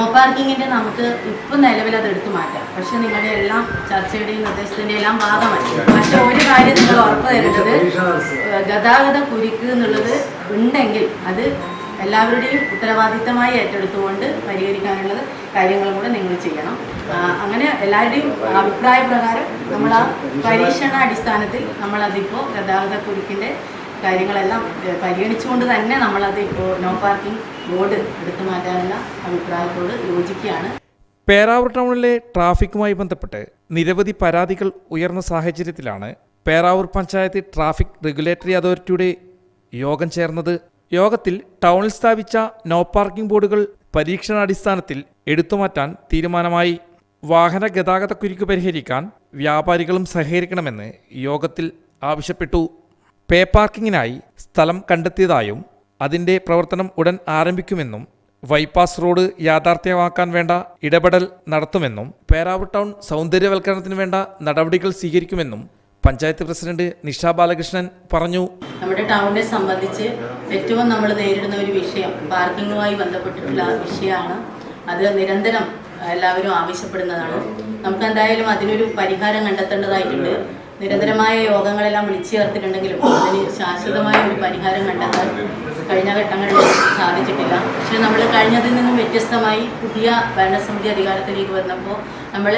No പാർക്കിങ്ങിന്റെ നമുക്ക് ഇപ്പം നിലവിൽ അത് എടുത്തു മാറ്റാം. പക്ഷെ നിങ്ങളുടെ എല്ലാം ചർച്ചയുടെയും നിർദ്ദേശത്തിന്റെ എല്ലാം ഭാഗമല്ല പക്ഷെ ഒരു കാര്യം നിങ്ങൾ ഉറപ്പ് തരേണ്ടത് ഗതാഗത കുരുക്ക് എന്നുള്ളത് ഉണ്ടെങ്കിൽ അത് എല്ലാവരുടെയും ഉത്തരവാദിത്തമായി ഏറ്റെടുത്തുകൊണ്ട് പരിഹരിക്കാനുള്ളത് കാര്യങ്ങളും കൂടെ നിങ്ങൾ ചെയ്യണം. അങ്ങനെ എല്ലാവരുടെയും അഭിപ്രായ പ്രകാരം നമ്മൾ ആ പരീക്ഷണ അടിസ്ഥാനത്തിൽ നമ്മളതിപ്പോൾ ഗതാഗത കുരുക്കിന്റെ കാര്യങ്ങളെല്ലാം പരിഗണിച്ചുകൊണ്ട് തന്നെ നമ്മളത് ഇപ്പോൾ നോ പാർക്കിംഗ് ബോർഡ് എടുത്തു മാറ്റാനുള്ള അഭിപ്രായത്തോട് യോജിക്കുകയാണ്. പേരാവൂർ ടൗണിലെ ട്രാഫിക്കുമായി ബന്ധപ്പെട്ട് നിരവധി പരാതികൾ ഉയർന്ന സാഹചര്യത്തിലാണ് പേരാവൂർ പഞ്ചായത്ത് ട്രാഫിക് റെഗുലേറ്ററി അതോറിറ്റിയുടെ യോഗം ചേർന്നത്. യോഗത്തിൽ ടൗണിൽ സ്ഥാപിച്ച നോ പാർക്കിംഗ് ബോർഡുകൾ പരീക്ഷണാടിസ്ഥാനത്തിൽ എടുത്തുമാറ്റാൻ തീരുമാനമായി. വാഹന ഗതാഗത കുരുക്ക് പരിഹരിക്കാൻ വ്യാപാരികളും സഹകരിക്കണമെന്ന് യോഗത്തിൽ ആവശ്യപ്പെട്ടു. പേ പാർക്കിങ്ങിനായി സ്ഥലം കണ്ടെത്തിയതായും അതിന്റെ പ്രവർത്തനം ഉടൻ ആരംഭിക്കുമെന്നും വൈപ്പാസ് റോഡ് യാഥാർത്ഥ്യമാക്കാൻ വേണ്ട ഇടപെടൽ നടത്തുമെന്നും പേരാവൂർ ടൗൺ സൗന്ദര്യവൽക്കരണത്തിന് വേണ്ട നടപടികൾ സ്വീകരിക്കുമെന്നും പഞ്ചായത്ത് പ്രസിഡന്റ് നിഷ ബാലകൃഷ്ണൻ പറഞ്ഞു. നമ്മുടെ ടൗണിനെ സംബന്ധിച്ച് ഏറ്റവും നമ്മൾ നേരിടുന്ന ഒരു വിഷയം പാർക്കിങ്ങുമായി ബന്ധപ്പെട്ടിട്ടുള്ള വിഷയമാണ്. അത് നിരന്തരം എല്ലാവരും ആവശ്യപ്പെടുന്നതാണ്. നമുക്ക് എന്തായാലും അതിനൊരു പരിഹാരം കണ്ടെത്തേണ്ടതായിട്ടുണ്ട്. നിരന്തരമായ യോഗങ്ങളെല്ലാം വിളിച്ചു ചേർത്തിട്ടുണ്ടെങ്കിലും അതിന് ശാശ്വതമായ ഒരു പരിഹാരം കണ്ടെത്താൻ കഴിഞ്ഞ ഘട്ടങ്ങളിൽ സാധിച്ചിട്ടില്ല. പക്ഷെ നമ്മൾ കഴിഞ്ഞതിൽ നിന്നും വ്യത്യസ്തമായി പുതിയ ഭരണസമിതി അധികാരത്തിലേക്ക് വന്നപ്പോൾ നമ്മൾ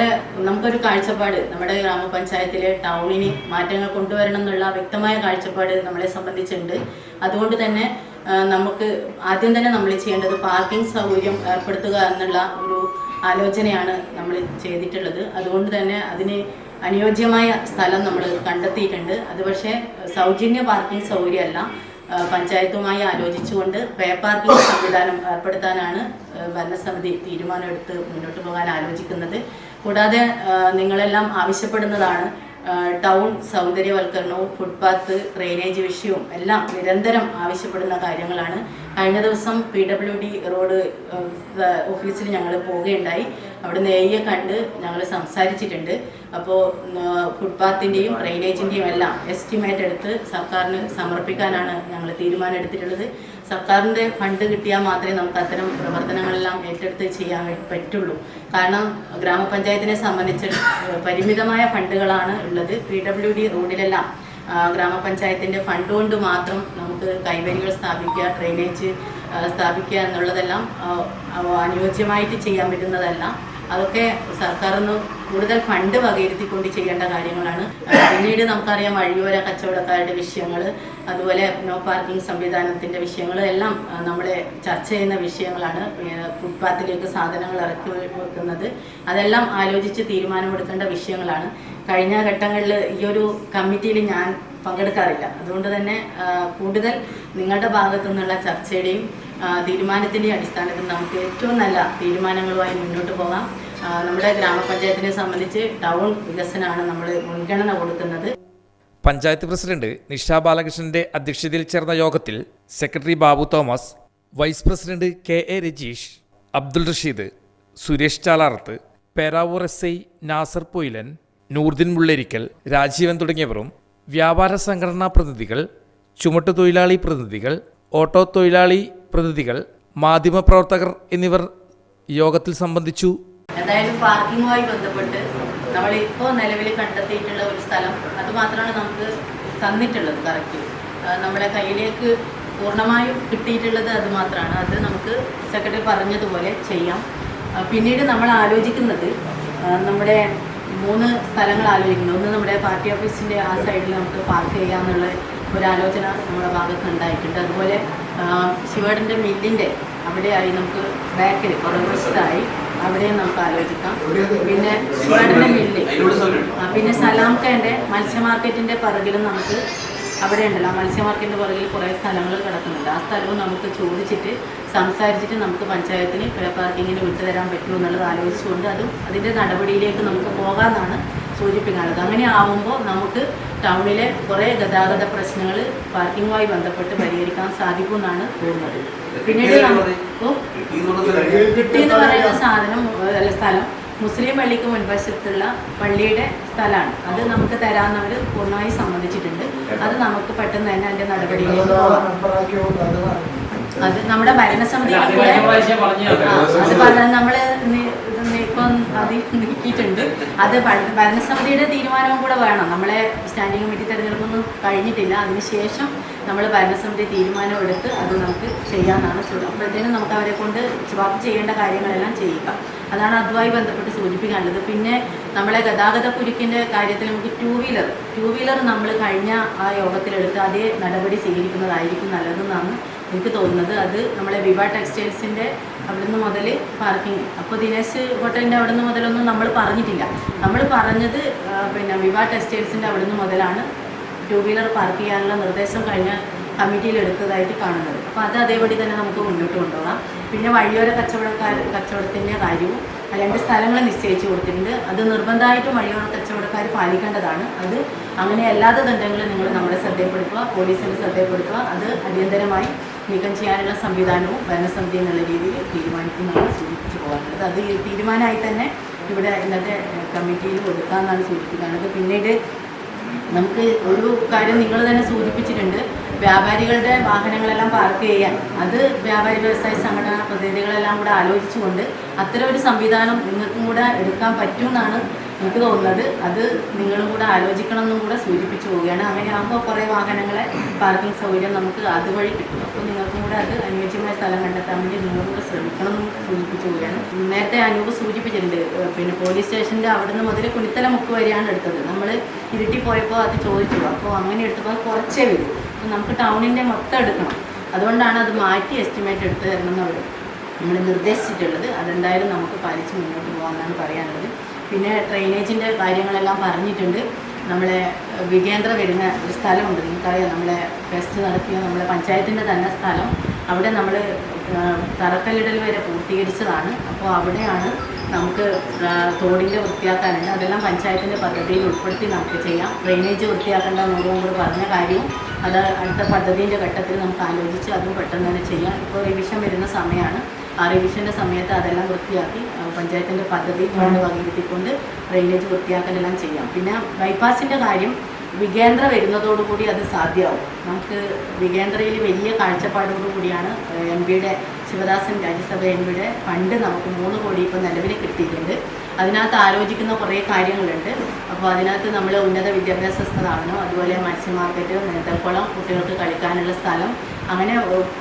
നമുക്കൊരു കാഴ്ചപ്പാട് നമ്മുടെ ഗ്രാമപഞ്ചായത്തിലെ ടൗണിന് മാറ്റങ്ങൾ കൊണ്ടുവരണം എന്നുള്ള വ്യക്തമായ കാഴ്ചപ്പാട് നമ്മളെ സംബന്ധിച്ചുണ്ട് അതുകൊണ്ട് തന്നെ നമുക്ക് ആദ്യം തന്നെ നമ്മൾ ചെയ്യേണ്ടത് പാർക്കിംഗ് സൗകര്യം ഏർപ്പെടുത്തുക എന്നുള്ള ഒരു ആലോചനയാണ് നമ്മൾ ചെയ്തിട്ടുള്ളത്. അതുകൊണ്ട് തന്നെ അതിന് അനുയോജ്യമായ സ്ഥലം നമ്മൾ കണ്ടെത്തിയിട്ടുണ്ട്. അത് പക്ഷേ സൗജന്യ പാർക്കിംഗ് സൗകര്യമല്ല. പഞ്ചായത്തുമായി ആലോചിച്ചുകൊണ്ട് പേ പാർക്കിംഗ് സംവിധാനം ഏർപ്പെടുത്താനാണ് ഭരണസമിതി തീരുമാനമെടുത്ത് മുന്നോട്ട് പോകാൻ ആലോചിക്കുന്നത്. കൂടാതെ നിങ്ങളെല്ലാം ആവശ്യപ്പെടുന്നതാണ് ടൗൺ സൗന്ദര്യവൽക്കരണവും ഫുട്പാത്ത് ഡ്രെയിനേജ് വിഷയവും എല്ലാം നിരന്തരം ആവശ്യപ്പെടുന്ന കാര്യങ്ങളാണ്. കഴിഞ്ഞ ദിവസം പി ഡബ്ല്യു ഡി റോഡ് ഓഫീസിൽ ഞങ്ങൾ പോവുകയുണ്ടായി. അവിടെ നെയ്യെ കണ്ട് ഞങ്ങൾ സംസാരിച്ചിട്ടുണ്ട്. അപ്പോൾ ഫുട്പാത്തിന്റെയും ഡ്രെയിനേജിന്റെയും എല്ലാം എസ്റ്റിമേറ്റ് എടുത്ത് സർക്കാരിന് സമർപ്പിക്കാനാണ് ഞങ്ങൾ തീരുമാനം എടുത്തിട്ടുള്ളത്. സർക്കാരിന്റെ ഫണ്ട് കിട്ടിയാൽ മാത്രമേ നമുക്ക് അത്തരം പ്രവർത്തനങ്ങളെല്ലാം ഏറ്റെടുത്ത് ചെയ്യാൻ പറ്റുള്ളൂ. കാരണം ഗ്രാമപഞ്ചായത്തിനെ സംബന്ധിച്ച് പരിമിതമായ ഫണ്ടുകളാണ് ഉള്ളത്. പി ഡബ്ല്യു ഡി റോഡിലെല്ലാം ഗ്രാമപഞ്ചായത്തിന്റെ ഫണ്ട് കൊണ്ട് മാത്രം നമുക്ക് കൈവരികൾ സ്ഥാപിക്കുക ഡ്രെയിനേജ് സ്ഥാപിക്കുക എന്നുള്ളതെല്ലാം അനുയോജ്യമായിട്ട് ചെയ്യാൻ പറ്റുന്നതല്ല. അതൊക്കെ സർക്കാർ ഒന്ന് കൂടുതൽ ഫണ്ട് വകയിരുത്തിക്കൊണ്ട് ചെയ്യേണ്ട കാര്യങ്ങളാണ്. പിന്നീട് നമുക്കറിയാം വഴിയോര കച്ചവടക്കാരുടെ വിഷയങ്ങൾ അതുപോലെ നോ പാർക്കിംഗ് സംവിധാനത്തിന്റെ വിഷയങ്ങൾ എല്ലാം നമ്മൾ ചർച്ച ചെയ്യുന്ന വിഷയങ്ങളാണ്. ഫുട്പാത്തിലേക്ക് സാധനങ്ങൾ ഇറക്കി വെക്കുന്നത്. അതെല്ലാം ആലോചിച്ച് തീരുമാനമെടുക്കേണ്ട വിഷയങ്ങളാണ്. കഴിഞ്ഞ ഘട്ടങ്ങളിൽ ഈ ഒരു കമ്മിറ്റിയിൽ ഞാൻ പങ്കെടുക്കാറില്ല. അതുകൊണ്ട് തന്നെ കൂടുതൽ നിങ്ങളുടെ ഭാഗത്തു നിന്നുള്ള ചർച്ചയുടെയും ആ, തീരുമാനത്തിന്റെയും അടിസ്ഥാനത്തിൽ നമുക്ക് ഏറ്റവും നല്ല തീരുമാനങ്ങളുമായി മുന്നോട്ട് പോകാം. നമ്മുടെ ഗ്രാമപഞ്ചായത്തിനെ സംബന്ധിച്ച് ടൗൺ വികസനമാണ് നമ്മൾ മുൻഗണന കൊടുക്കുന്നത്. പഞ്ചായത്ത് പ്രസിഡന്റ് നിഷ ബാലകൃഷ്ണന്റെ അധ്യക്ഷതയിൽ ചേർന്ന യോഗത്തിൽ secretary Babu Thomas vice president K A Rajeesh Abdul Rasheed Suresh Chalarth Peravoor S I Nasar Poyilan Noordin Mullarikkal Rajeevan തുടങ്ങിയവരും വ്യാപാര സംഘടനാ പ്രതിനിധികൾ ചുമട്ടുതൊഴിലാളി പ്രതിനിധികൾ ഓട്ടോ തൊഴിലാളി പ്രതിനിധികൾ മാധ്യമപ്രവർത്തകർ എന്നിവർ യോഗത്തിൽ സംബന്ധിച്ചു. എന്തായാലും പാർക്കിങ്ങുമായി ബന്ധപ്പെട്ട് നമ്മൾ ഇപ്പോൾ നിലവിൽ കണ്ടെത്തിയിട്ടുള്ള ഒരു സ്ഥലം അത് മാത്രമാണ് നമുക്ക് തന്നിട്ടുള്ളത് കറക്റ്റ് നമ്മുടെ കയ്യിലേക്ക് പൂർണമായും കിട്ടിയിട്ടുള്ളത് അത് മാത്രമാണ്. അത് നമുക്ക് സെക്രട്ടറി പറഞ്ഞതുപോലെ ചെയ്യാം. പിന്നീട് നമ്മൾ ആലോചിക്കുന്നത് നമ്മുടെ മൂന്ന് സ്ഥലങ്ങൾ ആലോചിക്കുന്നത്. ഒന്ന് നമ്മുടെ പാർട്ടി ഓഫീസിന്റെ ആ സൈഡിൽ നമുക്ക് പാർക്ക് ചെയ്യാമെന്നുള്ള ഒരു ആലോചന നമ്മുടെ ഭാഗത്ത് ഉണ്ടായിട്ടുണ്ട്. അതുപോലെ ശിവേടന്റെ മില്ലിന്റെ ആയി നമുക്ക് ബാക്കിൽ പുറകുവശത്തായി അവിടെയും നമുക്ക് ആലോചിക്കാം. പിന്നെ ശിവേടന്റെ മില്ല്. പിന്നെ സലാംക്കന്റെ മത്സ്യ മാർക്കറ്റിന്റെ പിറകിലും നമുക്ക് അവിടെ ഉണ്ടല്ലോ മത്സ്യ മാർക്കറ്റിന്റെ പുറകിൽ കുറേ സ്ഥലങ്ങൾ കിടക്കുന്നുണ്ട്. ആ സ്ഥലവും നമുക്ക് ചോദിച്ചിട്ട് സംസാരിച്ചിട്ട് നമുക്ക് പഞ്ചായത്തിന് പാർക്കിങ്ങിന് വിട്ടുതരാൻ പറ്റുമോ എന്നുള്ളത് ആലോചിച്ചുകൊണ്ട് അതും അതിന്റെ നടപടിയിലേക്ക് നമുക്ക് പോകാമെന്നാണ് സൂചിപ്പിക്കാനുള്ളത് അങ്ങനെ ആവുമ്പോൾ നമുക്ക് ടൗണിലെ കുറേ ഗതാഗത പ്രശ്നങ്ങൾ പാർക്കിങ്ങുമായി ബന്ധപ്പെട്ട് പരിഹരിക്കാൻ സാധിക്കുമെന്നാണ് തോന്നുന്നത്. പിന്നീട് കിട്ടി എന്ന് പറയുന്ന സാധനം അല്ല സ്ഥലം മുസ്ലിം പള്ളിക്ക് മുൻവശത്തുള്ള പള്ളിയുടെ സ്ഥലമാണ്. അത് നമുക്ക് തരാമെന്നവർ പൂർണമായി സമ്മതിച്ചിട്ടുണ്ട്. അത് നമുക്ക് പെട്ടെന്ന് തന്നെ അതിന്റെ നടപടിയിലേക്ക് അത് നമ്മുടെ ഭരണസമിതി അത് പറഞ്ഞു ആ, അത് നീക്കിയിട്ടുണ്ട് അത് ഭര- ഭരണസമിതിയുടെ തീരുമാനവും കൂടെ വേണം. നമ്മളെ സ്റ്റാൻഡിംഗ് കമ്മിറ്റി തെരഞ്ഞെടുപ്പൊന്നും കഴിഞ്ഞിട്ടില്ല. അതിനുശേഷം നമ്മൾ ഭരണസമിതി തീരുമാനം എടുത്ത് അത് നമുക്ക് ചെയ്യാമെന്നാണ് ചു- അപ്പോഴത്തേനും നമുക്ക് അവരെ കൊണ്ട് ബാക്കി ചെയ്യേണ്ട കാര്യങ്ങളെല്ലാം ചെയ്യുക. അതാണ് അതുമായി ബന്ധപ്പെട്ട് സൂചിപ്പിക്കാനുള്ളത്. പിന്നെ നമ്മളെ ഗതാഗത കുരുക്കിന്റെ കാര്യത്തിൽ നമുക്ക് ടൂ വീലർ ടൂ വീലർ നമ്മൾ കഴിഞ്ഞ ആ യോഗത്തിലെടുത്ത് അതേ നടപടി സ്വീകരിക്കുന്നതായിരിക്കും നല്ലതെന്നാണ് എനിക്ക് തോന്നുന്നത് അത് നമ്മളെ വിവ ടെക്സ്റ്റൈൽസിന്റെ അവിടുന്ന് മുതൽ പാർക്കിംഗ് അപ്പോൾ ദിനേശ് ഹോട്ടലിന്റെ അവിടുന്ന് മുതലൊന്നും നമ്മൾ പറഞ്ഞിട്ടില്ല. നമ്മൾ പറഞ്ഞത് പിന്നെ വിവ ടെക്സ്റ്റൈൽസിന്റെ അവിടുന്ന് മുതലാണ് ടു വീലർ പാർക്ക് ചെയ്യാനുള്ള നിർദ്ദേശം കഴിഞ്ഞ കമ്മിറ്റിയിൽ എടുത്തതായിട്ട് കാണുന്നത്. അപ്പോൾ അത് അതേപടി തന്നെ നമുക്ക് മുന്നോട്ട് കൊണ്ടുപോകാം. പിന്നെ വഴിയോര കച്ചവടക്കാർ കച്ചവടത്തിന്റെ കാര്യവും രണ്ട് സ്ഥലങ്ങൾ നിശ്ചയിച്ചു കൊടുത്തിട്ടുണ്ട്. അത് നിർബന്ധമായിട്ടും വഴിയോര കച്ചവടക്കാർ പാലിക്കേണ്ടതാണ്. അത് അങ്ങനെ അല്ലാത്തതുണ്ടെങ്കിൽ നിങ്ങൾ നമ്മളെ ശ്രദ്ധയപ്പെടുത്തുക പോലീസിനെ ശ്രദ്ധയപ്പെടുത്തുക അത് അടിയന്തരമായി നീക്കം ചെയ്യാനുള്ള സംവിധാനവും ഭരണസമിതി എന്നുള്ള രീതിയിൽ തീരുമാനിക്കുന്നതാണ് സൂചിപ്പിച്ചു പോകാറുള്ളത് അത് തീരുമാനമായി തന്നെ ഇവിടെ ഇന്നത്തെ കമ്മിറ്റിയിൽ കൊടുക്കാമെന്നാണ് സൂചിപ്പിക്കുന്നത് പിന്നീട് നമുക്ക് ഒരു കാര്യം നിങ്ങൾ തന്നെ സൂചിപ്പിച്ചിട്ടുണ്ട്. വ്യാപാരികളുടെ വാഹനങ്ങളെല്ലാം പാർക്ക് ചെയ്യാൻ. അത് വ്യാപാരി വ്യവസായ സംഘടനാ പ്രതിനിധികളെല്ലാം കൂടെ ആലോചിച്ചുകൊണ്ട് അത്തരം ഒരു സംവിധാനം നിങ്ങൾക്കും കൂടെ എടുക്കാൻ പറ്റുമെന്നാണ് എനിക്ക് തോന്നുന്നത് അത് നിങ്ങളും കൂടെ ആലോചിക്കണം എന്നും കൂടെ സൂചിപ്പിച്ചു പോവുകയാണ്. അങ്ങനെ ആകുമ്പോൾ കുറേ വാഹനങ്ങളെ പാർക്കിംഗ് സൗകര്യം നമുക്ക് അതുവഴി കിട്ടും. അപ്പോൾ നിങ്ങൾക്കും കൂടെ അത് അനുയോജ്യമായ സ്ഥലം കണ്ടെത്താൻ വേണ്ടി നിങ്ങളും കൂടെ ശ്രമിക്കണം എന്നും സൂചിപ്പിച്ചു പോവുകയാണ്. നേരത്തെ അനൂപ് സൂചിപ്പിച്ചിട്ടുണ്ട് പിന്നെ പോലീസ് സ്റ്റേഷന്റെ അവിടുന്ന് മുതൽ കുണിത്തല മുക്ക് വരെയാണ് എടുത്തത്. നമ്മൾ ഇരുട്ടി പോയപ്പോൾ അത് ചോദിച്ചു. അപ്പോൾ അങ്ങനെ എടുത്തപ്പോൾ കുറച്ചേ വരും. അപ്പോൾ നമുക്ക് ടൗണിന്റെ മൊത്തം എടുക്കണം. അതുകൊണ്ടാണ് അത് മാറ്റി എസ്റ്റിമേറ്റ് എടുത്തു തരണം എന്നവർ നമ്മൾ നിർദ്ദേശിച്ചിട്ടുള്ളത്. അതെന്തായാലും നമുക്ക് പാലിച്ച് മുന്നോട്ട് പോകാമെന്നാണ് പറയാനുള്ളത്. പിന്നെ ഡ്രെയിനേജിന്റെ കാര്യങ്ങളെല്ലാം പറഞ്ഞിട്ടുണ്ട്. നമ്മളെ വികേന്ദ്ര വരുന്ന ഒരു സ്ഥലമുണ്ട്. നിങ്ങൾക്കറിയാം നമ്മളെ ഫെസ്റ്റ് നടത്തിയ നമ്മളെ പഞ്ചായത്തിന്റെ തന്നെ സ്ഥലം. അവിടെ നമ്മൾ തറക്കല്ലിടൽ വരെ പൂർത്തീകരിച്ചതാണ്. അപ്പോൾ അവിടെയാണ് നമുക്ക് തോടിന്റെ വൃത്തിയാക്കാനുണ്ട് അതെല്ലാം പഞ്ചായത്തിന്റെ പദ്ധതിയിൽ ഉൾപ്പെടുത്തി നമുക്ക് ചെയ്യാം. ഡ്രെയിനേജ് വൃത്തിയാക്കേണ്ട നൂറും കൂടെ പറഞ്ഞ കാര്യവും അത് അടുത്ത പദ്ധതിന്റെ ഘട്ടത്തിൽ നമുക്ക് ആലോചിച്ച് അതും പെട്ടെന്ന് തന്നെ ചെയ്യാം. ഇപ്പോൾ റിവിഷൻ വരുന്ന സമയമാണ് ആ റിവിഷന്റെ സമയത്ത് അതെല്ലാം വൃത്തിയാക്കി പഞ്ചായത്തിന്റെ പദ്ധതി ഫണ്ട് വകയിരുത്തിക്കൊണ്ട് ഡ്രെയിനേജ് വൃത്തിയാക്കലെല്ലാം ചെയ്യാം. പിന്നെ ബൈപ്പാസിന്റെ കാര്യം വികേന്ദ്ര വരുന്നതോടുകൂടി അത് സാധ്യമാവും. നമുക്ക് വികേന്ദ്രയിൽ വലിയ കാഴ്ചപ്പാടോടു കൂടിയാണ് എം പിയുടെ ശിവദാസൻ രാജ്യസഭ എം പിയുടെ ഫണ്ട് നമുക്ക് മൂന്ന് കോടി ഇപ്പോൾ നിലവിൽ കിട്ടിയിട്ടുണ്ട്. അതിനകത്ത് ആലോചിക്കുന്ന കുറേ കാര്യങ്ങളുണ്ട്. അപ്പോൾ അതിനകത്ത് നമ്മൾ ഉന്നത വിദ്യാഭ്യാസ സ്ഥാപനം അതുപോലെ മത്സ്യ മാർക്കറ്റ് നീന്തൽക്കുളം കുട്ടികൾക്ക് കളിക്കാനുള്ള സ്ഥലം അങ്ങനെ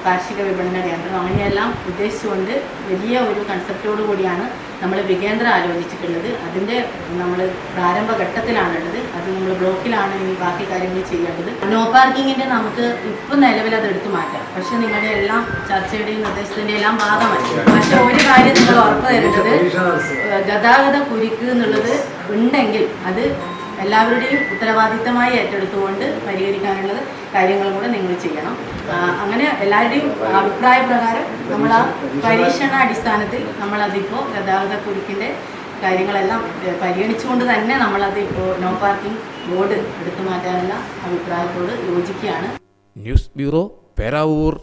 കാർഷിക വിപണന കേന്ദ്രം അങ്ങനെയെല്ലാം ഉദ്ദേശിച്ചുകൊണ്ട് വലിയ ഒരു കൺസെപ്റ്റോടു കൂടിയാണ് നമ്മൾ വികേന്ദ്ര ആലോചിച്ചിട്ടുള്ളത്. അതിന്റെ നമ്മൾ പ്രാരംഭഘട്ടത്തിലാണുള്ളത് അത് നമ്മൾ ബ്ലോക്കിലാണ് ഇനി ബാക്കി കാര്യങ്ങൾ ചെയ്യേണ്ടത്. നോ പാർക്കിങ്ങിന്റെ നമുക്ക് ഇപ്പം നിലവിൽ അത് എടുത്തു മാറ്റാം. പക്ഷെ നിങ്ങളുടെ എല്ലാം ചർച്ചയുടെയും നിർദ്ദേശത്തിന്റെ എല്ലാം ഭാഗമായി. പക്ഷെ ഒരു കാര്യം നിങ്ങൾ ഉറപ്പ് തരേണ്ടത് ഗതാഗത കുരുക്ക് എന്നുള്ളത് ഉണ്ടെങ്കിൽ അത് എല്ലാവരുടെയും ഉത്തരവാദിത്തമായി ഏറ്റെടുത്തുകൊണ്ട് പരിഹരിക്കാനുള്ളത് കാര്യങ്ങളും കൂടെ നിങ്ങൾ ചെയ്യണം. അങ്ങനെ എല്ലാവരുടെയും അഭിപ്രായ പ്രകാരം നമ്മൾ ആ പരീക്ഷണ അടിസ്ഥാനത്തിൽ നമ്മളതിപ്പോൾ ഗതാഗത കുരുക്കിന്റെ കാര്യങ്ങളെല്ലാം പരിഗണിച്ചുകൊണ്ട് തന്നെ നമ്മളത് ഇപ്പോൾ നോ പാർക്കിംഗ് ബോർഡ് എടുത്തു മാറ്റാനുള്ള അഭിപ്രായത്തോട് യോജിക്കുകയാണ്. News bureau Peravoor.